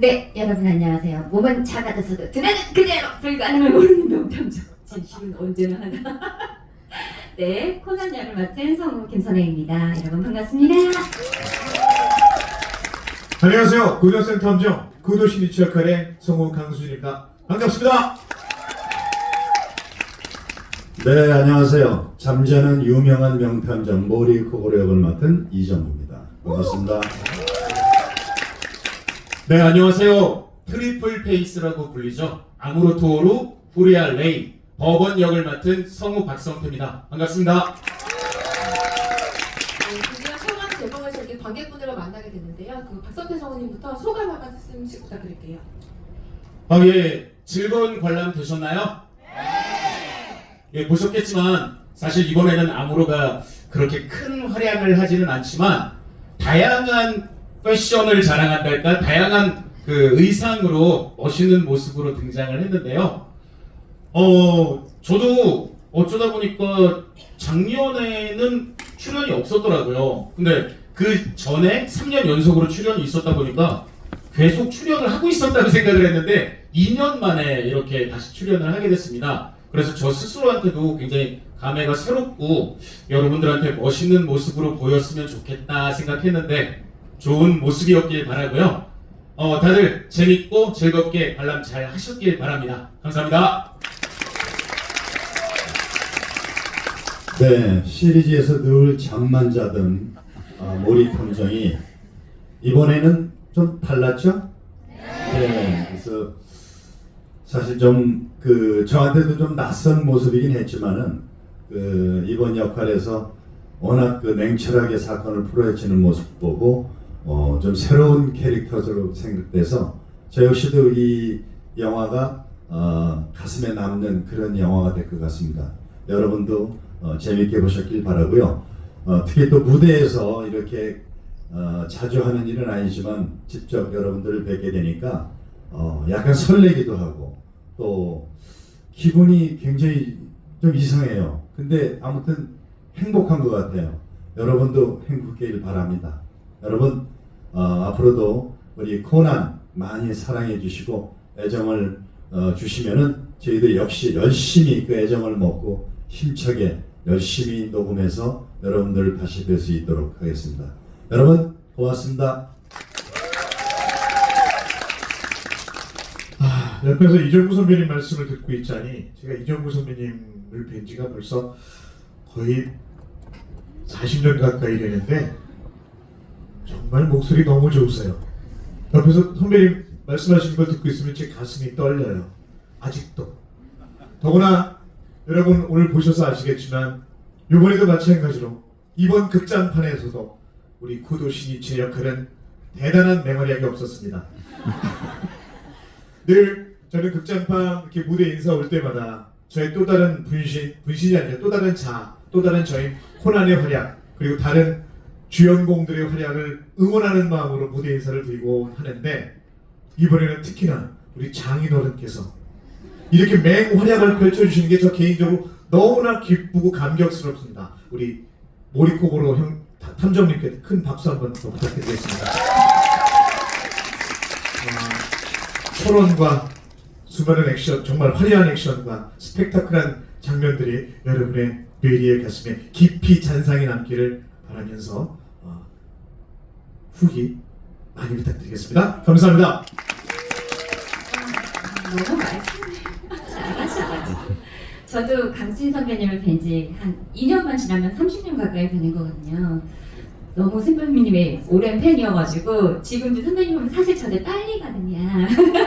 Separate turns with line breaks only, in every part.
네, 여러분 안녕하세요. 몸은 작아졌어도 드레는 그대로 불가능을 모르는 명탐정. 진심은 언제나 하나. 네, 코난 역을 맡은 성우 김선혜입니다. 여러분 반갑습니다.
안녕하세요. 고등센터 함정 구도신이치 역할의 성우 강수진입니다. 반갑습니다.
네, 안녕하세요. 잠자는 유명한 명탐정 모리 코고로 역을 맡은 이정구입니다. 반갑습니다.
네 안녕하세요 트리플 페이스라고 불리죠 아무로토오루 후리아 레이 법원 역을 맡은 성우 박성태입니다 반갑습니다
네, 드디어 소감 제목을 저기 관객분들과 만나게 됐는데요. 그 박선태 성우님부터 소감 한 말씀씩 부탁드릴게요.
아 예 즐거운 관람 되셨나요? 예 보셨겠지만 사실 이번에는 아무로가 그렇게 큰 활약을 하지는 않지만 다양한 패션을 자랑한달까 다양한 그 의상으로 멋있는 모습으로 등장을 했는데요. 어 저도 어쩌다 보니까 작년에는 출연이 없었더라고요. 근데 그 전에 3년 연속으로 출연이 있었다 보니까 계속 출연을 하고 있었다고 생각을 했는데 2년 만에 이렇게 다시 출연을 하게 됐습니다. 그래서 저 스스로한테도 굉장히 감회가 새롭고 여러분들한테 멋있는 모습으로 보였으면 좋겠다 생각했는데 좋은 모습이었길 바라고요. 어, 다들 재밌고 즐겁게 관람 잘 하셨길 바랍니다. 감사합니다.
네, 시리즈에서 늘 잠만 자던 아, 모리 탐정이 이번에는 좀 달랐죠? 네, 그래서 사실 좀 그 저한테도 좀 낯선 모습이긴 했지만은 그 이번 역할에서 워낙 그 냉철하게 사건을 풀어헤치는 모습 보고 어, 좀 새로운 캐릭터로 생각돼서 저 역시도 이 영화가 어, 가슴에 남는 그런 영화가 될 것 같습니다. 여러분도 어, 재밌게 보셨길 바라고요. 어, 특히 또 무대에서 이렇게 어, 자주 하는 일은 아니지만 직접 여러분들을 뵙게 되니까 어, 약간 설레기도 하고 또 기분이 굉장히 좀 이상해요. 근데 아무튼 행복한 것 같아요. 여러분도 행복해길 바랍니다. 여러분 어, 앞으로도 우리 코난 많이 사랑해 주시고 애정을 어, 주시면은 저희들 역시 열심히 그 애정을 먹고 힘차게 열심히 녹음해서 여러분들 다시 뵐 수 있도록 하겠습니다. 여러분 고맙습니다.
아, 옆에서 이정구 선배님 말씀을 듣고 있자니 제가 이정구 선배님을 뵌 지가 벌써 거의 40년 가까이 되는데 정말 목소리 너무 좋으세요. 옆에서 선배님 말씀하시는 걸 듣고 있으면 제 가슴이 떨려요. 아직도. 더구나 여러분 오늘 보셔서 아시겠지만 이번에도 마찬가지로 이번 극장판에서도 우리 구도 신이치의 역할은 대단한 맹활약이 없었습니다. 늘 저는 극장판 이렇게 무대 인사 올 때마다 저의 또 다른 분신, 분신이 아니라 또 다른 자, 또 다른 저희 코난의 활약, 그리고 다른 주연공들의 활약을 응원하는 마음으로 무대 인사를 드리고 하는데 이번에는 특히나 우리 장인어른께서 이렇게 맹활약을 펼쳐주시는 게 저 개인적으로 너무나 기쁘고 감격스럽습니다. 우리 모리코고로 형 타- 탐정님께 큰 박수 한번 더 부탁드리겠습니다. 어, 철원과 수많은 액션, 정말 화려한 액션과 스펙타클한 장면들이 여러분의 뇌리의 가슴에 깊이 잔상이 남기를 바라면서 어, 후기 많이 부탁드리겠습니다. 감사합니다.
너무 말씀을 잘하셔가지고. 저도 강신 선배님을 뵌지 한 2년만 지나면 30년 가까이 되는 거거든요. 너무 선배님의 오랜 팬이어가지고 지금도 선배님 보면 사실 저는 딸리거든요.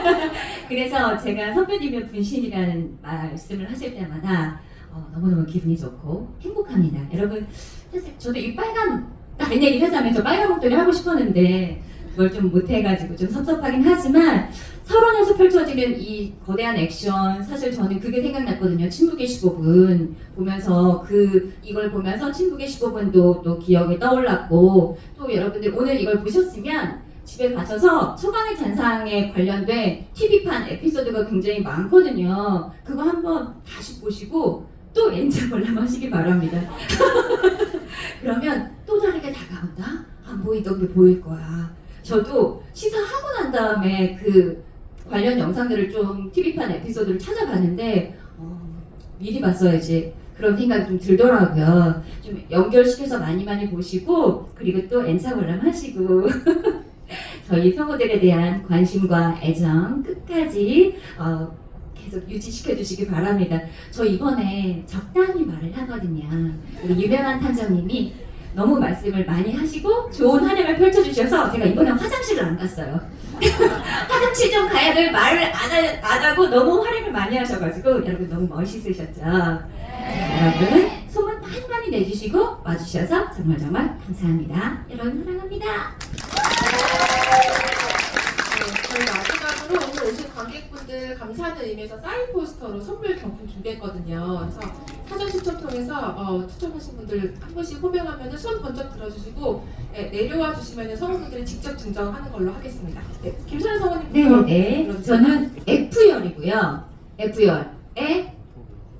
그래서 제가 선배님의 분신이라는 말씀을 하실 때마다 어, 너무너무 기분이 좋고 행복합니다. 여러분 사실 저도 이 빨간 다른 얘기를 하자면 저 빨간 목도리 하고 싶었는데 그걸 좀 못해가지고 좀 섭섭하긴 하지만 서론에서 펼쳐지는 이 거대한 액션 사실 저는 그게 생각났거든요. 침묵의 15분 보면서 그 이걸 보면서 침묵의 15분도 또 기억에 떠올랐고 또 여러분들 오늘 이걸 보셨으면 집에 가셔서 소방의 잔상에 관련된 TV판 에피소드가 굉장히 많거든요. 그거 한번 다시 보시고 또 엔자 관람하시기 바랍니다. 그러면 다가온다? 안 보이던 게 보일 거야. 저도 시사하고 난 다음에 그 관련 영상들을 좀 TV판 에피소드를 찾아봤는데 어, 미리 봤어야지 그런 생각이 좀 들더라고요. 좀 연결시켜서 많이 많이 보시고 그리고 또 엔차 관람 하시고 저희 성우들에 대한 관심과 애정 끝까지 어, 계속 유지시켜 주시기 바랍니다. 저 이번에 적당히 말을 하거든요. 우리 유명한 탐정님이 너무 말씀을 많이 하시고 좋은 한 해를 펼쳐주셔서 제가 이번에 화장실을 안 갔어요. 화장실 좀 가야 될 말을 안, 하, 안 하고 너무 활약을 많이 하셔가지고 여러분 너무 멋있으셨죠. 여러분 소문 많이 많이 내주시고 와주셔서 정말 정말 감사합니다. 여러분 사랑합니다.
네, 오신 관객분들 감사하는 의미에서 사인 포스터로 선물 경품 준비했거든요. 그래서 사전 추첨 통해서 어, 추첨하신 분들 한 분씩 호명하면 손 번쩍 들어주시고 네, 내려와 주시면 성우분들이 직접 증정하는 걸로 하겠습니다. 네, 김선혜 성우님부터
네네. 저는 F열이고요. F열에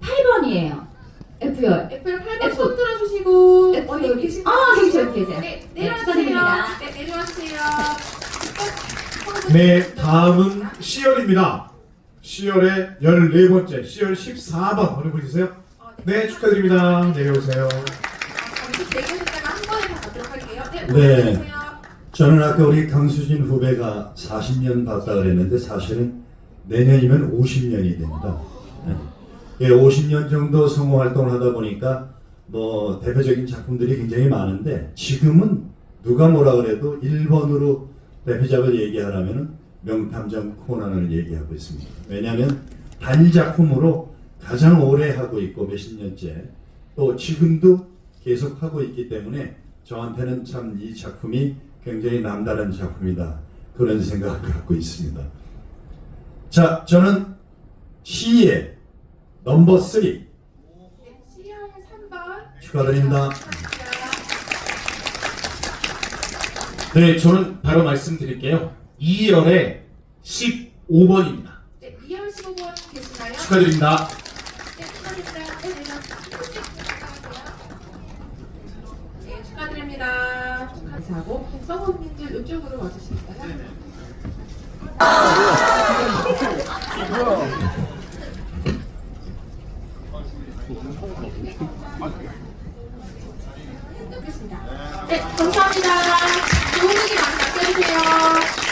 8번이에요. F열.
F를 8번
F.
손 들어주시고
F.
어디 계신
아, 저기 계세요.
네,
네. 축하드립니다.
네, 내려와주세요.
네, 다음은 C열입니다. C열의 14번째, C열 14번 어느 분이세요?
어,
네, 축하드립니다. 내려오세요.
네,
네. 저는 아까 우리 강수진 후배가 40년 봤다 그랬는데 사실은 내년이면 50년이 됩니다. 네. 예, 50년 정도 성우 활동을 하다 보니까 뭐 대표적인 작품들이 굉장히 많은데 지금은 누가 뭐라 그래도 1번으로 대표작을 얘기하라면 명탐정 코난을 얘기하고 있습니다. 왜냐하면 단작품으로 가장 오래 하고 있고 몇십 년째 또 지금도 계속 하고 있기 때문에 저한테는 참 이 작품이 굉장히 남다른 작품이다 그런 생각을 갖고 있습니다. 자, 저는 C의 넘버 3
네, C열 3번.
축하드립니다.
네, 저는 바로 말씀드릴게요. 2열에 15번입니다.
네, 2열 15번 계신가요?
축하드립니다.
네, 축하드립니다. 네, 네, 네. 네, 축하드립니다. 감사하고 성원님들 이쪽으로 와주실까요? 네, 감사합니다. 좋은 얘기 많이 남겨주세요.